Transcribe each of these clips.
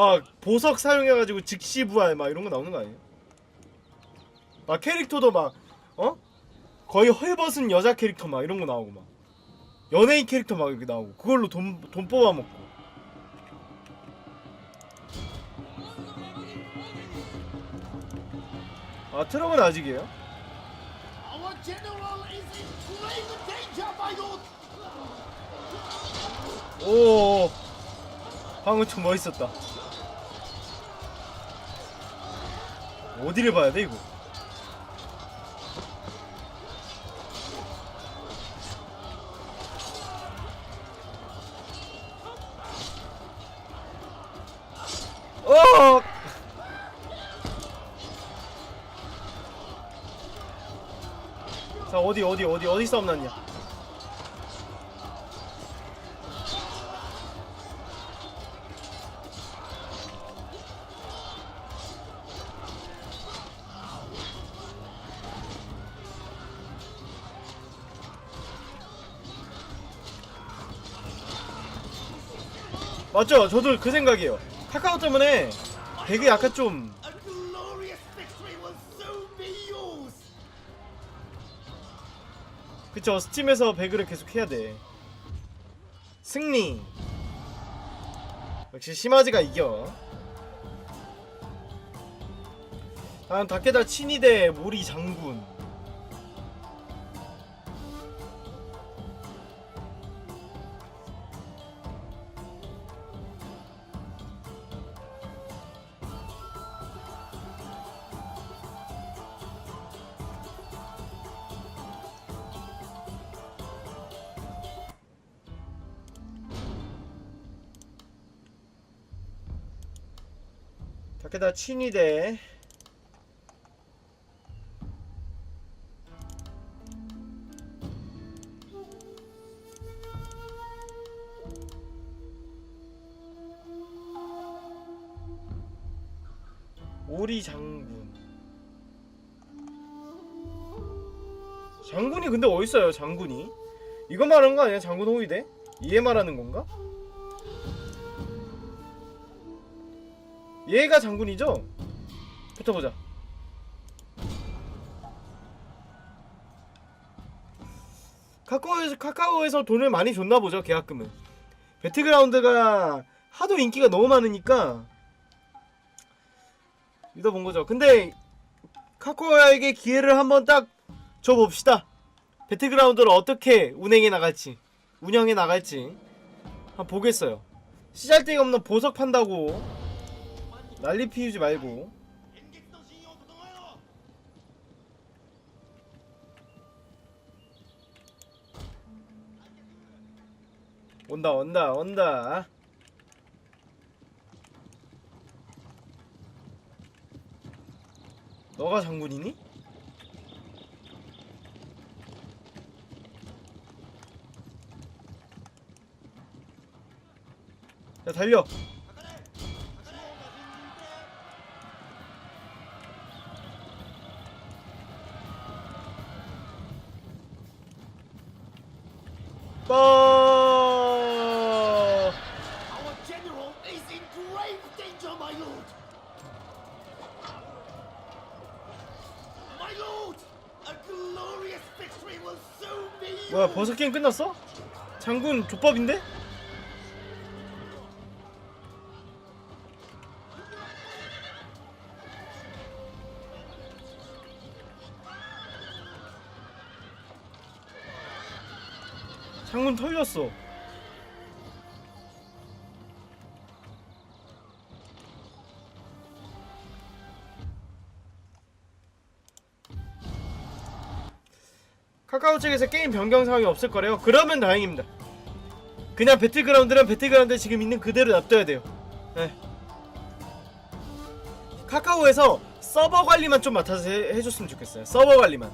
막 보석 사용해가지고 즉시 부활 막 이런 거 나오는 거 아니에요? 막 캐릭터도 막 어? 거의 헐벗은 여자 캐릭터 막 이런 거 나오고 막 연예인 캐릭터 막 이렇게 나오고 그걸로 돈 돈 뽑아 먹고 아 트럭은 아직이에요? 오 방금 좀 멋있었다 어디를 봐야 돼 이거? 어! 자 어디 어디 어디 어디 싸움 났냐 맞죠? 저도 그 생각이에요. 카카오 때문에 되게 약간 좀! 그쵸 스팀에서 배그를 계속 해야 돼. 승리. 역시 시마즈가 이겨. 다음 다케다 친이대 모리 장군. 다케다 친이대. 오리 장군. 장군이 근데 어딨어요, 장군이? 이거 말하는 거 아니야, 장군 호위대? 얘 말하는 건가? 얘가 장군이죠? 붙어보자. 카카오에서, 카카오에서 돈을 많이 줬나 보죠, 계약금은. 배틀그라운드가 하도 인기가 너무 많으니까 믿어본 거죠. 근데 카카오에게 기회를 한번 딱 줘봅시다. 배틀그라운드를 어떻게 운행해 나갈지, 운영해 나갈지 한번 보겠어요. 시잘데기 없는 보석 판다고 난리 피우지 말고! 온다 온다 온다 너가 장군이니? 야 달려 게임 끝났어? 장군 족밥인데? 장군 털렸어 카카오 측에서 게임 변경 사항이 없을 거래요. 그러면 다행입니다. 그냥 배틀그라운드는 배틀그라운드 지금 있는 그대로 놔둬야 돼요. 네. 카카오에서 서버 관리만 좀 맡아서 해, 해줬으면 좋겠어요. 서버 관리만.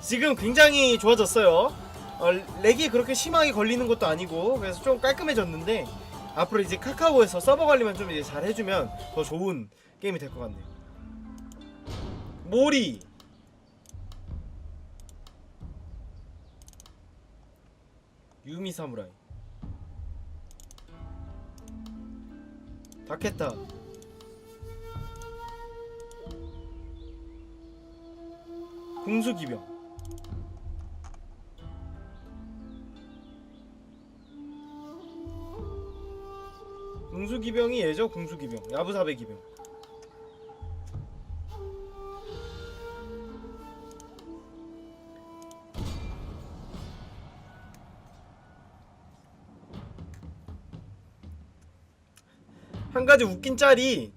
지금 굉장히 좋아졌어요. 어, 렉이 그렇게 심하게 걸리는 것도 아니고 그래서 좀 깔끔해졌는데 앞으로 이제 카카오에서 서버 관리만 좀 이제 잘 해주면 더 좋은 게임이 될 것 같네요. 모리 유미 사무라이. 다케타 공수기병. 공수기병이 얘죠? 공수기병. 야부사배 기병 한 가지 웃긴 짤이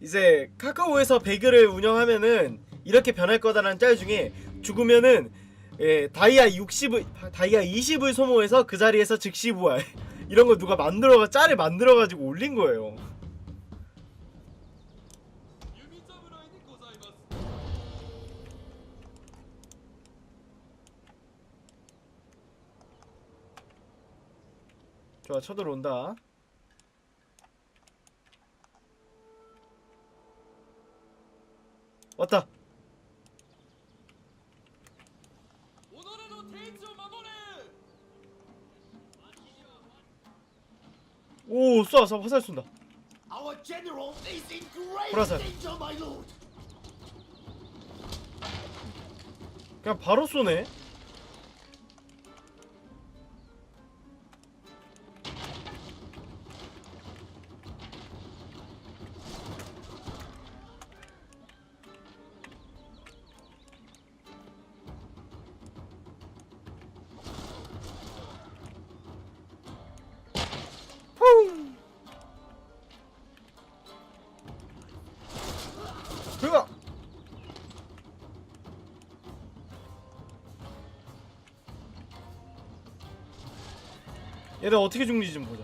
이제 카카오에서 배그를 운영하면은 이렇게 변할 거다라는 짤 중에 죽으면은 예, 다이아 60을 다이아 20을 소모해서 그 자리에서 즉시 부활 이런 거 누가 만들어가 짤을 만들어 가지고 올린 거예요. 좋아 쳐들어온다 왔다. 오, 쏴, 쏴, 화살 쏜다. 보라살. 그냥 바로 쏘네. 얘들 어떻게 죽는지 좀 보자.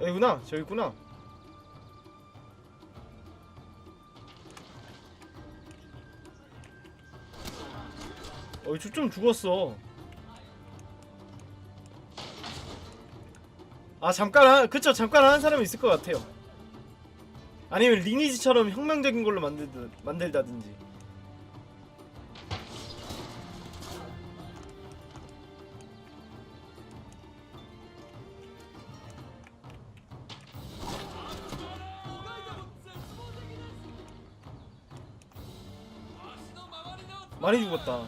여기구나. 저기 있구나. 어, 좀 죽었어. 아 잠깐 한 그쵸 잠깐 하는 사람이 있을 것 같아요. 아니면 리니지처럼 혁명적인 걸로 만들다, 만들다든지. 많이 죽었다.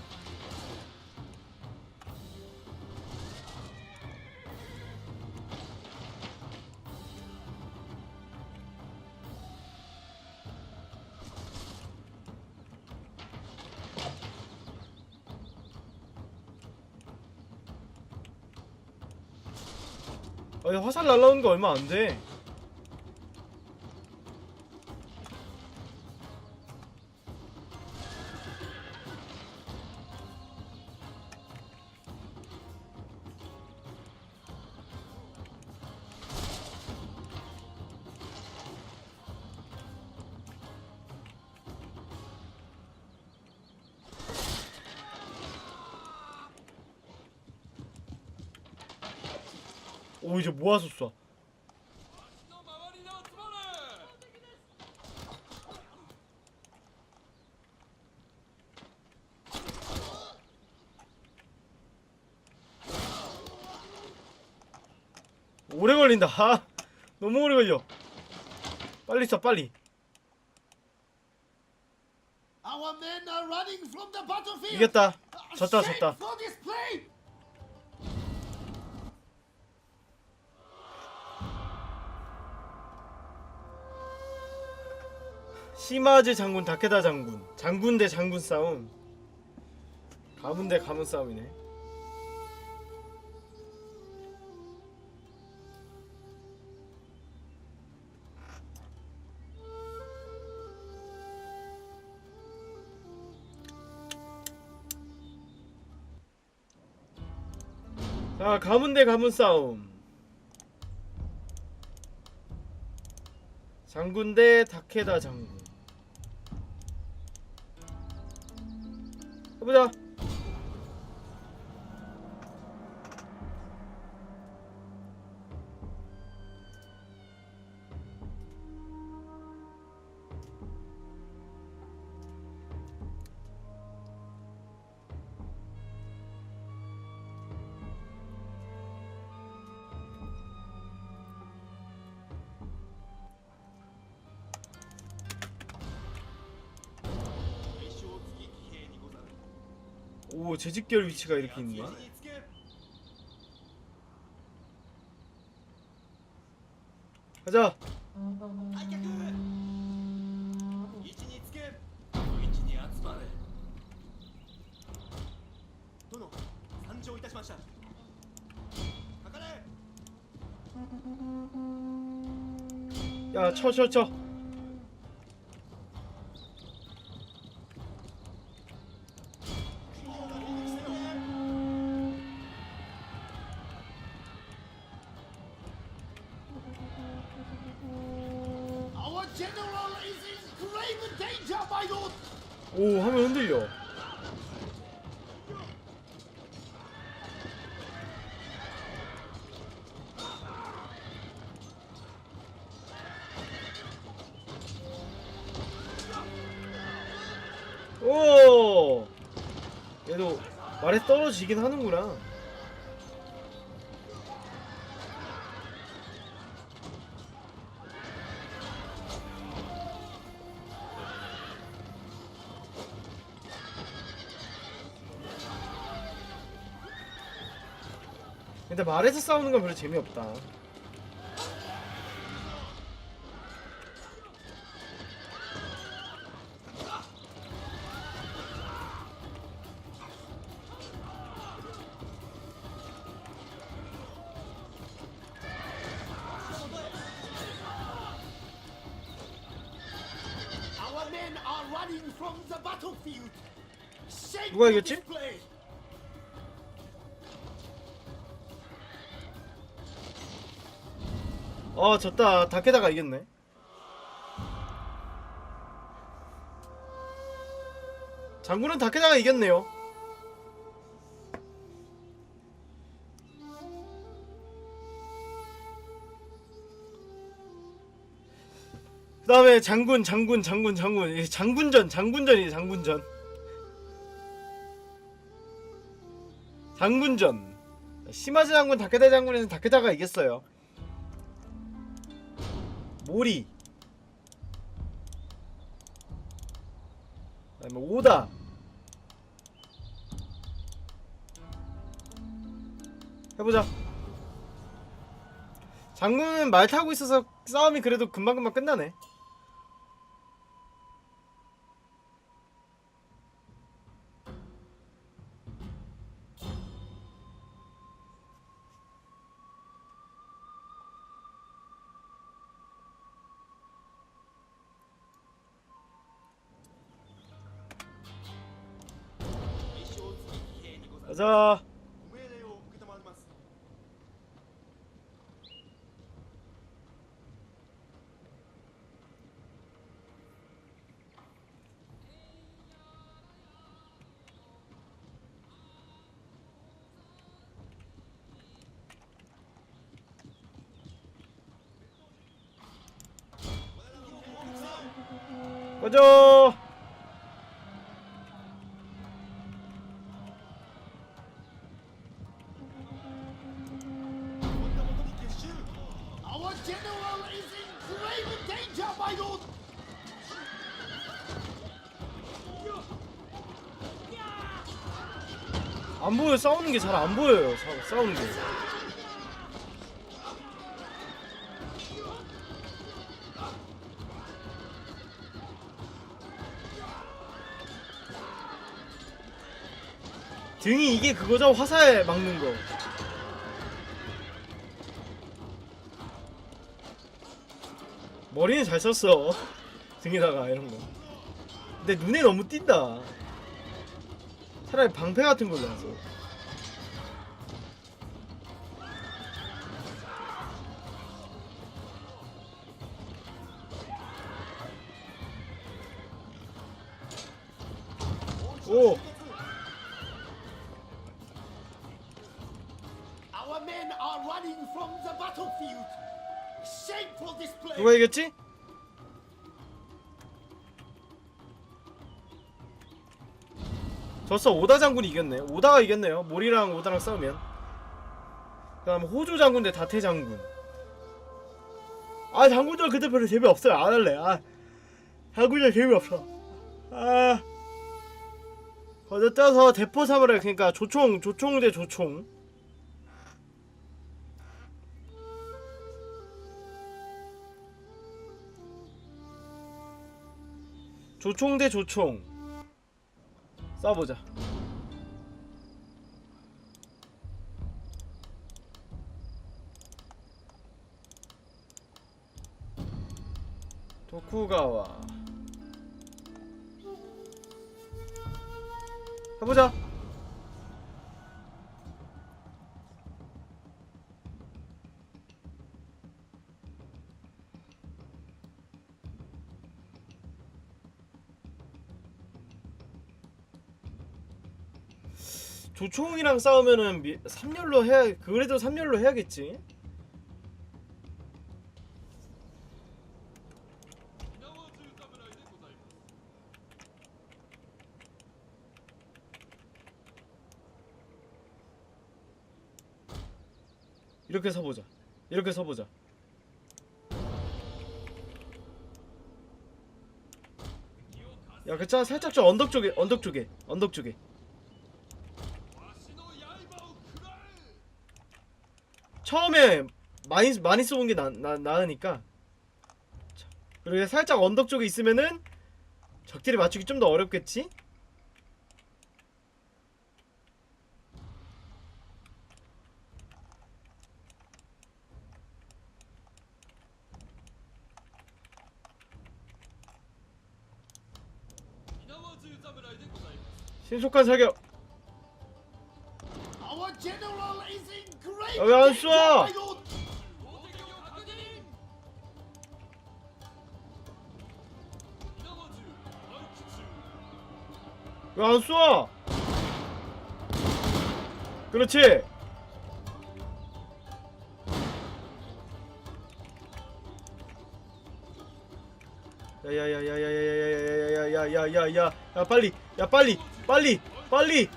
아, 이 화살 날라오는 게 얼마 안 돼. 오 이제 모아서 쏴. 오래 걸린다. 하 너무 오래 걸려. 빨리 쏴 빨리. 이겼다. 졌다 졌다. 시마즈 장군 다케다 장군. 장군 대 장군 싸움. 가문 대 가문 싸움이네. 자 가문 대 가문 싸움. 장군 대 다케다 장군 해보자 오 재직결 위치가 이렇게 있네 가자 야, 쳐, 쳐, 쳐. 지긴 하는구나. 근데 말에서 싸우는 건 별로 재미없다. 누가 이겼지? 아 졌다. 다케다가 이겼네. 장군은 다케다가 이겼네요. 그 다음에 장군 장군 장군 장군. 이 장군전 장군전이에요 장군전 장군전. 시마즈 장군 다케다 장군에는 다케다가 이겼어요. 모리. 그다음에 오다. 해보자. 장군은 말 타고 있어서 싸움이 그래도 금방금방 끝나네 ご命令を承りますこんにちは 안 보여 싸우는 게 잘 안 보여요. 사- 싸우는 게. 등이 이게 그거죠? 화살 막는 거. 머리는 잘 썼어. 등에다가 이런 거. 근데 눈에 너무 띈다 차라리 방패 같은 걸로 하죠 오. 누가 이겼지? 졌어. 오다 장군이 이겼네. 오다가 이겼네요. 모리랑 오다랑 싸우면. 그 다음 호조 장군 대 다태 장군. 아 장군전 그때 별로 재미없어요. 안 할래. 아 장군전 재미없어. 아. 거기다 떠서 대포 사무라이 그러니까 조총 조총 대 조총. 조총 대 조총 싸보자. 도쿠가와. 해보자 조총이랑 싸우면은 미, 3열로 해야 그래도 3열로 해야겠지? 이렇게 서보자. 이렇게 서보자. 야 괜찮아 살짝 좀 언덕 쪽에 언덕 쪽에 언덕 쪽에 처음에 많이 많이 쏘은 게 나, 나, 나으니까 자, 그리고 살짝 언덕 쪽에 있으면은 적들이 맞추기 좀 더 어렵겠지? 신속한 사격 왜안 쏴? 왜 안 쏴? 그렇지. 야야야야야야야야야야야야야야야 야 빨리 야 빨리 빨리 빨리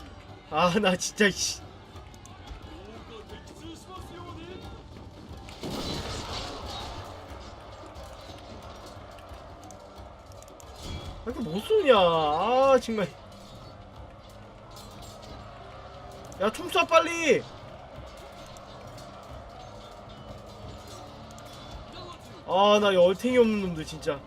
아 나 진짜 씨. 아, 이거 못 쏘냐 아 정말. 야 총 쏴 빨리. 아 나 열탱이 없는 놈들 진짜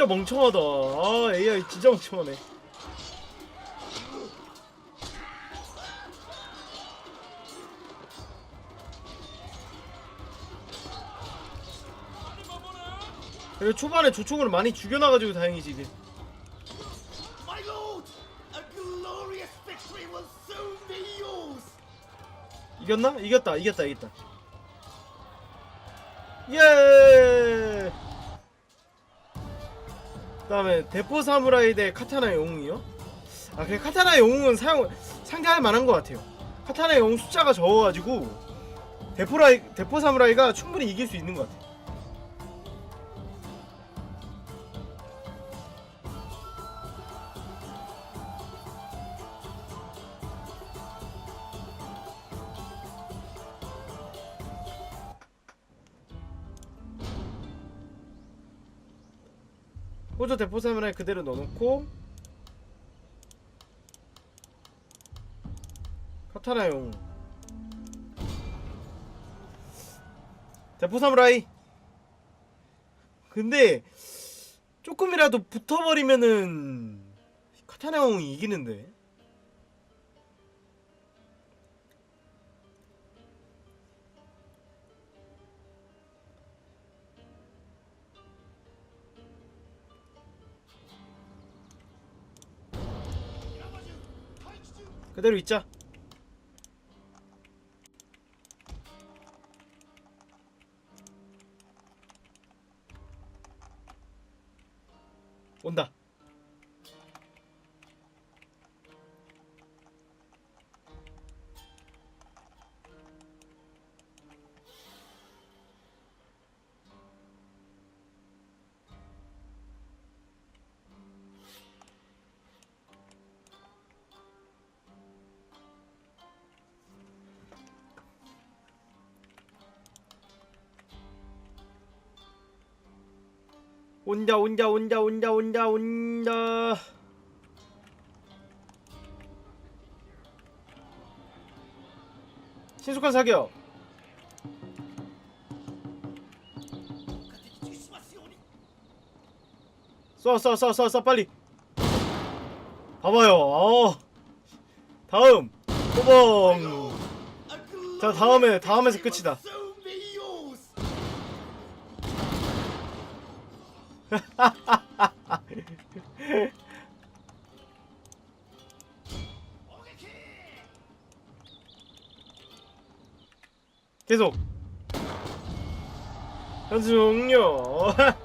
진짜 멍청하다. 아 AI 진짜 멍청하네. 그래 초반에 조총으로 많이 죽여놔가지고 다행이지 이게. 이겼나? 이겼다 이겼다 이겼다. 예 그다음에 대포 사무라이 대 카타나 영웅이요? 아 그래 카타나 영웅은 사용 상대할 만한 것 같아요 카타나 영웅 숫자가 적어가지고 대포라이 대포 사무라이가 충분히 이길 수 있는 것 같아 호조 대포 사무라이 그대로 넣어놓고 카타나 영웅 대포 사무라이. 근데 조금이라도 붙어버리면은 카타나 영웅이 이기는데 그대로 있자 온다 온다 온다 온다 온다 온다. 신속한 사격. 쏴쏴쏴쏴쏴 빨리. 봐봐요. 어 다음. 호봉 자 다음에 다음에서 끝이다. 계속. 연수 종료